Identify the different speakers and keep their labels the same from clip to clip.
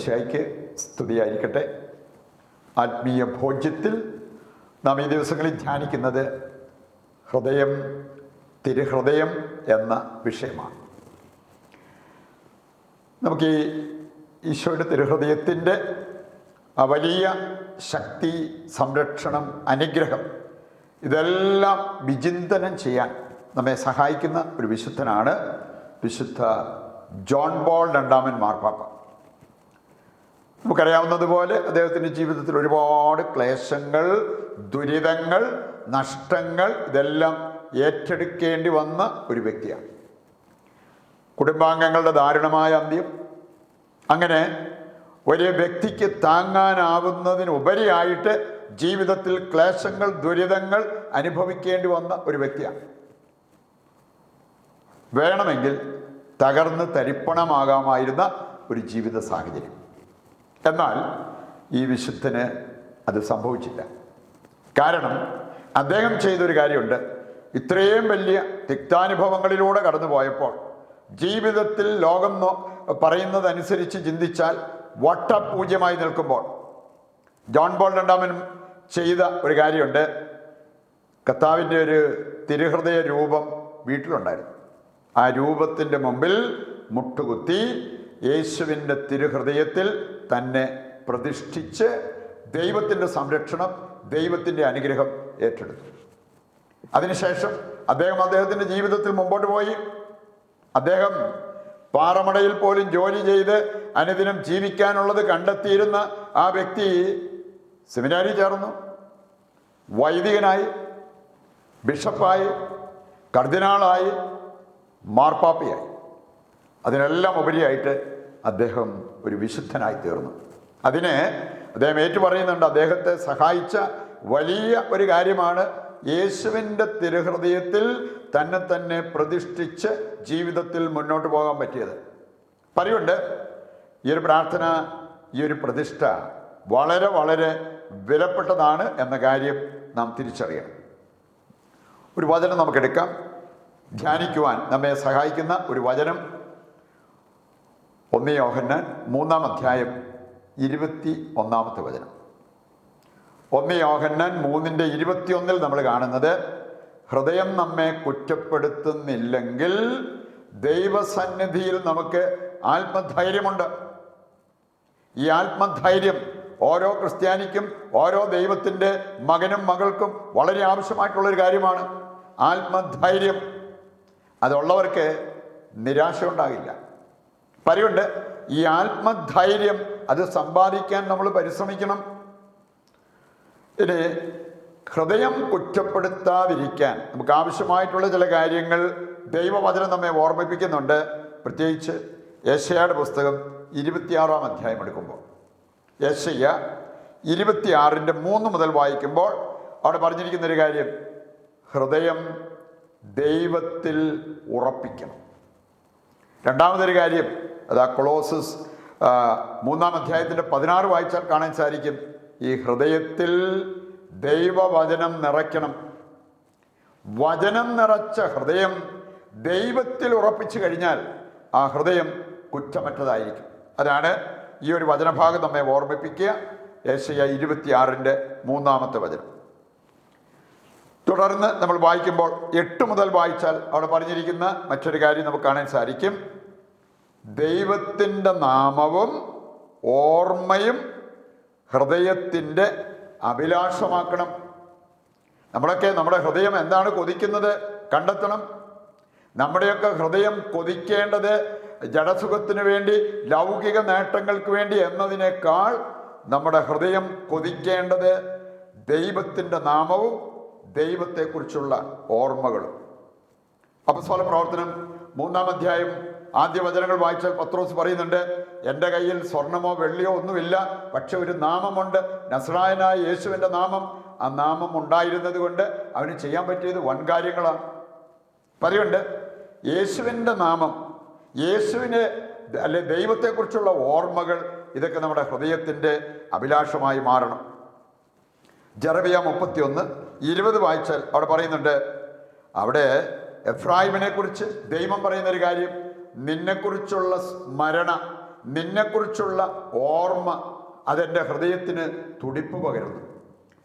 Speaker 1: ഈശോമിശായിക്ക് സ്തുതിയായിരിക്കട്ടെ. ആത്മീയ ഭോജ്യത്തിൽ നാം ഈ ദിവസങ്ങളിൽ ധ്യാനിക്കുന്നത് ഹൃദയം തിരുഹൃദയം എന്ന വിഷയമാണ്. നമുക്ക് ഈ ഈശോയുടെ തിരുഹൃദയത്തിന്റെ ആ വലിയ ശക്തി സംരക്ഷണം അനുഗ്രഹം ഇതെല്ലാം വിചിന്തനം ചെയ്യാൻ നമ്മെ സഹായിക്കുന്ന ഒരു വിശുദ്ധനാണ് വിശുദ്ധ ജോൺ ബോൾ രണ്ടാമൻ മാർപ്പാപ്പ. നമുക്കറിയാവുന്നതുപോലെ അദ്ദേഹത്തിന്റെ ജീവിതത്തിൽ ഒരുപാട് ക്ലേശങ്ങൾ ദുരിതങ്ങൾ നഷ്ടങ്ങൾ ഇതെല്ലാം ഏറ്റെടുക്കേണ്ടി വന്ന ഒരു വ്യക്തിയാണ്. കുടുംബാംഗങ്ങളുടെ ദാരുണമായ അന്ത്യം. അങ്ങനെ ഒരു വ്യക്തിക്ക് താങ്ങാനാവുന്നതിനുപരിയായിട്ട് ജീവിതത്തിൽ ക്ലേശങ്ങൾ ദുരിതങ്ങൾ അനുഭവിക്കേണ്ടി വന്ന ഒരു വ്യക്തിയാണ്. വേണമെങ്കിൽ തകർന്ന് തരിപ്പണമാകാമായിരുന്ന ഒരു ജീവിത സാഹചര്യം. എന്നാൽ ഈ വിശുദ്ധന് അത് സംഭവിച്ചില്ല. കാരണം അദ്ദേഹം ചെയ്തൊരു കാര്യമുണ്ട്. ഇത്രയും വലിയ തിക്താനുഭവങ്ങളിലൂടെ കടന്നുപോയപ്പോൾ ജീവിതത്തിൽ ലോകം പറയുന്നതനുസരിച്ച് ചിന്തിച്ചാൽ വട്ടപൂജ്യമായി നിൽക്കുമ്പോൾ ജോൺ ബോൾ രണ്ടാമനും ചെയ്ത ഒരു കാര്യമുണ്ട്. കർത്താവിന്റെ ഒരു തിരുഹൃദയ രൂപം വീട്ടിലുണ്ടായിരുന്നു. ആ രൂപത്തിന്റെ മുമ്പിൽ മുട്ടുകുത്തി യേശുവിന്റെ തിരുഹൃദയത്തിൽ തന്നെ പ്രതിഷ്ഠിച്ച് ദൈവത്തിന്റെ സംരക്ഷണം ദൈവത്തിന്റെ അനുഗ്രഹം ഏറ്റെടുത്തു. അതിനുശേഷം അദ്ദേഹം അദ്ദേഹത്തിന്റെ ജീവിതത്തിൽ മുമ്പോട്ട് പോയി. അദ്ദേഹം പാറമടയിൽ പോലും ജോലി ചെയ്ത് അനുദിനം ജീവിക്കാനുള്ളത് കണ്ടെത്തിയിരുന്ന ആ വ്യക്തി സെമിനാരി ചേർന്നു. വൈദികനായി ബിഷപ്പായി കർദിനാളായി മാർപ്പാപ്പയായി. അതിനെല്ലാം ഉപരിയായിട്ട് അദ്ദേഹം ഒരു വിശുദ്ധനായി തീർന്നു. അതിനെ അദ്ദേഹം ഏറ്റുപറയുന്നുണ്ട് അദ്ദേഹത്തെ സഹായിച്ച വലിയ ഒരു കാര്യമാണ് യേശുവിന്റെ തിരുഹൃദയത്തിൽ തന്നെ തന്നെ പ്രതിഷ്ഠിച്ച് ജീവിതത്തിൽ മുന്നോട്ട് പോകാൻ പറ്റിയത്. പറയുണ്ട് ഈ ഒരു പ്രാർത്ഥന ഈ ഒരു പ്രതിഷ്ഠ വളരെ വളരെ വിലപ്പെട്ടതാണ് എന്ന കാര്യം നാം തിരിച്ചറിയണം. ഒരു വചനം നമുക്കെടുക്കാം. ധ്യാനിക്കുവാൻ നമ്മെ സഹായിക്കുന്ന ഒരു വചനം ഒന്ന് യോഹന്നാൻ മൂന്നാം അധ്യായം ഇരുപത്തി ഒന്നാമത്തെ വചനം. ഒന്ന് യോഹന്നാൻ മൂന്നിന്റെ ഇരുപത്തിയൊന്നിൽ നമ്മൾ കാണുന്നത് ഹൃദയം നമ്മെ കുറ്റപ്പെടുത്തുന്നില്ലെങ്കിൽ ദൈവസന്നിധിയിൽ നമുക്ക് ആത്മധൈര്യമുണ്ട്. ഈ ആത്മധൈര്യം ഓരോ ക്രിസ്ത്യാനിക്കും ഓരോ ദൈവത്തിന്റെ മകനും മകൾക്കും വളരെ ആവശ്യമായിട്ടുള്ളൊരു കാര്യമാണ് ആത്മധൈര്യം. അതുള്ളവർക്ക് നിരാശ ഉണ്ടാകില്ല. പറയുണ്ട് ഈ ആത്മധൈര്യം അത് സമ്പാദിക്കാൻ നമ്മൾ പരിശ്രമിക്കണം. ഇനി ഹൃദയം കുറ്റപ്പെടുത്താതിരിക്കാൻ നമുക്ക് ആവശ്യമായിട്ടുള്ള ചില കാര്യങ്ങൾ ദൈവവചനം നമ്മെ ഓർമ്മിപ്പിക്കുന്നുണ്ട്. പ്രത്യേകിച്ച് യേശയുടെ പുസ്തകം ഇരുപത്തിയാറാം അധ്യായം എടുക്കുമ്പോൾ. യേശയ്യ ഇരുപത്തിയാറിന്റെ മൂന്ന് മുതൽ വായിക്കുമ്പോൾ അവിടെ പറഞ്ഞിരിക്കുന്ന ഒരു കാര്യം ഹൃദയം ദൈവത്തിൽ ഉറപ്പിക്കണം. രണ്ടാമതൊരു കാര്യം അത് ആ മൂന്നാം അധ്യായത്തിന്റെ പതിനാറ് വായിച്ചാൽ കാണാൻ സാധിക്കും. ഈ ഹൃദയത്തിൽ ദൈവവചനം നിറയ്ക്കണം. വചനം നിറച്ച ഹൃദയം ദൈവത്തിൽ ഉറപ്പിച്ചു കഴിഞ്ഞാൽ ആ ഹൃദയം കുറ്റമറ്റതായിരിക്കും. അതാണ് ഈ ഒരു വചനഭാഗം നമ്മെ ഓർമ്മിപ്പിക്കുക. ഏഷ്യ ഇരുപത്തിയാറിന്റെ മൂന്നാമത്തെ വചനം. തുടർന്ന് നമ്മൾ വായിക്കുമ്പോൾ എട്ട് മുതൽ വായിച്ചാൽ അവിടെ പറഞ്ഞിരിക്കുന്ന മറ്റൊരു കാര്യം നമുക്ക് കാണാൻ സാധിക്കും. ദൈവത്തിന്റെ നാമവും ഓർമ്മയും ഹൃദയത്തിന്റെ അഭിലാഷമാക്കണം. നമ്മളൊക്കെ നമ്മുടെ ഹൃദയം എന്താണ് കൊതിക്കുന്നത് കണ്ടെത്തണം. നമ്മുടെയൊക്കെ ഹൃദയം കൊതിക്കേണ്ടത് ജഡസുഖത്തിന് വേണ്ടി ലൗകിക നേട്ടങ്ങൾക്ക് വേണ്ടി എന്നതിനേക്കാൾ നമ്മുടെ ഹൃദയം കൊതിക്കേണ്ടത് ദൈവത്തിന്റെ നാമവും ദൈവത്തെക്കുറിച്ചുള്ള ഓർമ്മകളും. അപസ്വല പ്രവർത്തനം മൂന്നാം അധ്യായം ആദ്യ വചനങ്ങൾ വായിച്ചാൽ പത്രോസ് പറയുന്നുണ്ട് എന്റെ കയ്യിൽ സ്വർണമോ വെള്ളിയോ ഒന്നുമില്ല പക്ഷെ ഒരു നാമമുണ്ട് നസ്രായനായ യേശുവിന്റെ നാമം. ആ നാമം ഉണ്ടായിരുന്നത് കൊണ്ട് അവന് ചെയ്യാൻ പറ്റിയത് വൻകാര്യങ്ങളാണ് പറയുണ്ട് യേശുവിന്റെ നാമം യേശുവിനെ അല്ലെ ദൈവത്തെക്കുറിച്ചുള്ള ഓർമ്മകൾ ഇതൊക്കെ നമ്മുടെ ഹൃദയത്തിന്റെ അഭിലാഷമായി മാറണം. ജറബിയ മുപ്പത്തിയൊന്ന് ഇരുപത് വായിച്ചാൽ അവിടെ പറയുന്നുണ്ട് അവിടെ എഫ്രാഹിമിനെ കുറിച്ച് ദൈവം പറയുന്നൊരു കാര്യം നിന്നെക്കുറിച്ചുള്ള സ്മരണ നിന്നെക്കുറിച്ചുള്ള ഓർമ്മ അതെന്റെ ഹൃദയത്തിന് തുടിപ്പ് പകരുന്നു.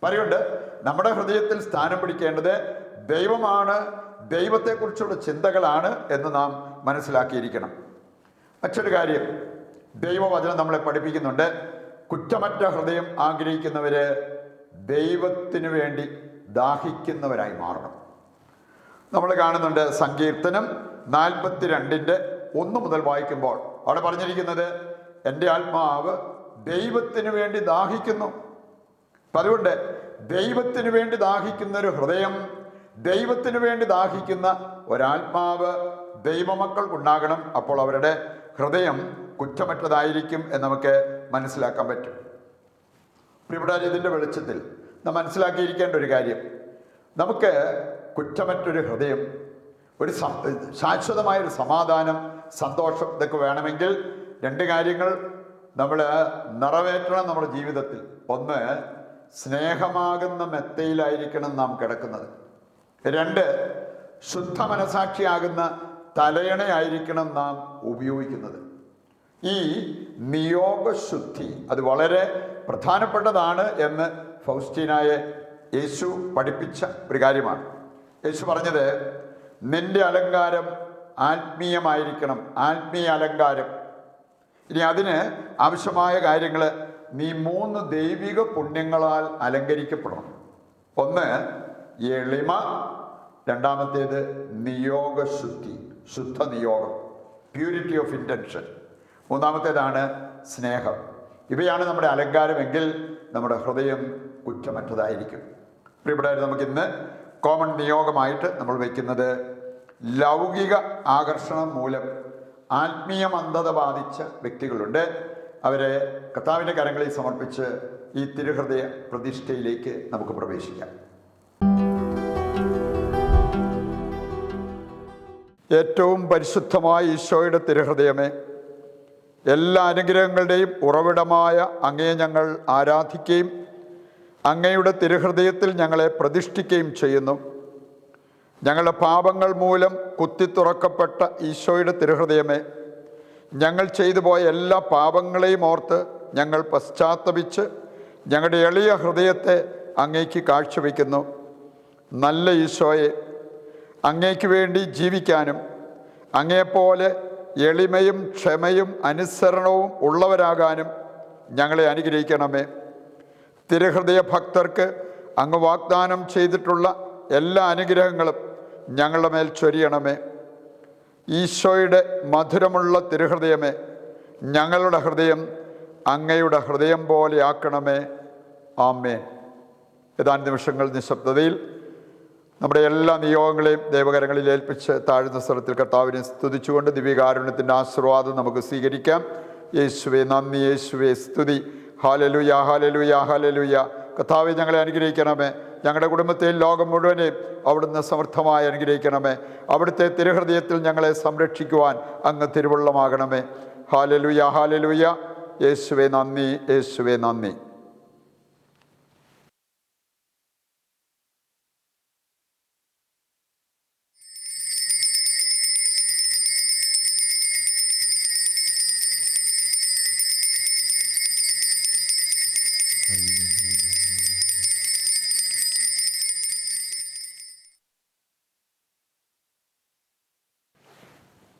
Speaker 1: പറയുണ്ട് നമ്മുടെ ഹൃദയത്തിൽ സ്ഥാനം പിടിക്കേണ്ടത് ദൈവമാണ് ദൈവത്തെക്കുറിച്ചുള്ള ചിന്തകളാണ് എന്ന് നാം മനസ്സിലാക്കിയിരിക്കണം. മറ്റൊരു കാര്യം ദൈവവചനം നമ്മളെ പഠിപ്പിക്കുന്നുണ്ട് കുറ്റമറ്റ ഹൃദയം ആഗ്രഹിക്കുന്നവര് ദൈവത്തിനു വേണ്ടി ദാഹിക്കുന്നവരായി മാറണം. നമ്മൾ കാണുന്നുണ്ട് സങ്കീർത്തനം നാൽപ്പത്തിരണ്ടിന്റെ ഒന്ന് മുതൽ വായിക്കുമ്പോൾ അവിടെ പറഞ്ഞിരിക്കുന്നത് എന്റെ ആത്മാവ് ദൈവത്തിന് വേണ്ടി ദാഹിക്കുന്നു. അപ്പം അതുകൊണ്ട് ദൈവത്തിന് വേണ്ടി ദാഹിക്കുന്ന ഒരു ഹൃദയം ദൈവത്തിന് വേണ്ടി ദാഹിക്കുന്ന ഒരാത്മാവ് ദൈവമക്കൾക്കുണ്ടാകണം അപ്പോൾ അവരുടെ ഹൃദയം കുറ്റമറ്റതായിരിക്കും എന്ന് നമുക്ക് മനസ്സിലാക്കാൻ പറ്റും. പ്രിയപ്പെട്ട ഇതിന്റെ വെളിച്ചത്തിൽ നാം മനസ്സിലാക്കിയിരിക്കേണ്ട ഒരു കാര്യം. നമുക്ക് കുറ്റമറ്റൊരു ഹൃദയം ഒരു ശാശ്വതമായൊരു സമാധാനം സന്തോഷം ഇതൊക്കെ വേണമെങ്കിൽ രണ്ട് കാര്യങ്ങൾ നമ്മൾ നിറവേറ്റണം നമ്മുടെ ജീവിതത്തിൽ. ഒന്ന് സ്നേഹമാകുന്ന മെത്തയിലായിരിക്കണം നാം കിടക്കുന്നത്. രണ്ട് ശുദ്ധ മനസാക്ഷിയാകുന്ന തലയണയായിരിക്കണം നാം ഉപയോഗിക്കുന്നത്. ഈ നിയോഗശുദ്ധി അത് വളരെ പ്രധാനപ്പെട്ടതാണ് എന്ന് ഫൗസ്റ്റീനായ യേശു പഠിപ്പിച്ച ഒരു കാര്യമാണ്. യേശു പറഞ്ഞത് നിന്റെ അലങ്കാരം ആത്മീയമായിരിക്കണം ആത്മീയ അലങ്കാരം. ഇനി അതിന് ആവശ്യമായ കാര്യങ്ങൾ നീ മൂന്ന് ദൈവിക പുണ്യങ്ങളാൽ അലങ്കരിക്കപ്പെടണം. ഒന്ന് എളിമ. രണ്ടാമത്തേത് നിയോഗശുദ്ധി ശുദ്ധ നിയോഗം പ്യൂരിറ്റി ഓഫ് ഇന്റൻഷൻ മൂന്നാമത്തേതാണ് സ്നേഹം. ഇവയാണ് നമ്മുടെ അലങ്കാരമെങ്കിൽ നമ്മുടെ ഹൃദയം കുറ്റമറ്റതായിരിക്കും. ഇവിടെ നമുക്കിന്ന് കോമൺ നിയോഗമായിട്ട് നമ്മൾ വയ്ക്കുന്നത് ലൗകിക ആകർഷണം മൂലം ആത്മീയ മന്ദത ബാധിച്ച വ്യക്തികളുണ്ട്. അവരെ കർത്താവിന്റെ കരങ്ങളിൽ സമർപ്പിച്ച് ഈ തിരുഹൃദയ പ്രതിഷ്ഠയിലേക്ക് നമുക്ക് പ്രവേശിക്കാം. ഏറ്റവും പരിശുദ്ധമായ ഈശോയുടെ തിരുഹൃദയമേ എല്ലാ അനുഗ്രഹങ്ങളുടെയും ഉറവിടമായ അങ്ങയെ ഞങ്ങൾ ആരാധിക്കുകയും അങ്ങയുടെ തിരുഹൃദയത്തിൽ ഞങ്ങളെ പ്രതിഷ്ഠിക്കുകയും ചെയ്യുന്നു. ഞങ്ങളുടെ പാപങ്ങൾ മൂലം കുത്തിത്തുറക്കപ്പെട്ട ഈശോയുടെ തിരുഹൃദയമേ ഞങ്ങൾ ചെയ്തു പോയ എല്ലാ പാപങ്ങളെയും ഓർത്ത് ഞങ്ങൾ പശ്ചാത്തപിച്ച് ഞങ്ങളുടെ എളിയ ഹൃദയത്തെ അങ്ങേക്ക് കാഴ്ചവെക്കുന്നു. നല്ല ഈശോയെ അങ്ങേക്ക് വേണ്ടി ജീവിക്കാനും അങ്ങേപ്പോലെ എളിമയും ക്ഷമയും അനുസരണവും ഉള്ളവരാകാനും ഞങ്ങളെ അനുഗ്രഹിക്കണമേ. തിരുഹൃദയ ഭക്തർക്ക് അങ്ങ് വാഗ്ദാനം ചെയ്തിട്ടുള്ള എല്ലാ അനുഗ്രഹങ്ങളും ഞങ്ങളുടെ മേൽ ചൊരിയണമേ. ഈശോയുടെ മധുരമുള്ള തിരുഹൃദയമേ ഞങ്ങളുടെ ഹൃദയം അങ്ങയുടെ ഹൃദയം പോലെ ആക്കണമേ. ആമേ ഏതാനും നിമിഷങ്ങൾ നിശബ്ദതയിൽ നമ്മുടെ എല്ലാ നിയോഗങ്ങളെയും ദൈവകരങ്ങളിൽ ഏൽപ്പിച്ച് താഴ്ന്ന സ്ഥലത്തിൽ കർത്താവിനെ സ്തുതിച്ചുകൊണ്ട് ദിവ്യകാരുണ്യത്തിന്റെ ആശീർവാദം നമുക്ക് സ്വീകരിക്കാം. യേശുവെ നന്ദി യേശുവെ സ്തുതി. ഹാലലുയ ഹാലലുയ ഹാലലുയ. കർത്താവെ ഞങ്ങളെ അനുഗ്രഹിക്കണമേ. ഞങ്ങളുടെ കുടുംബത്തെയും ലോകം മുഴുവനെയും അവിടുന്ന് സമർത്ഥമായി അനുഗ്രഹിക്കണമേ. അവിടുത്തെ തിരുഹൃദയത്തിൽ ഞങ്ങളെ സംരക്ഷിക്കുവാൻ അങ്ങ് തിരുവള്ളമാകണമേ. ഹാലലുയ ഹാലലുയ യേശുവെ നന്ദി യേശുവെ നന്ദി.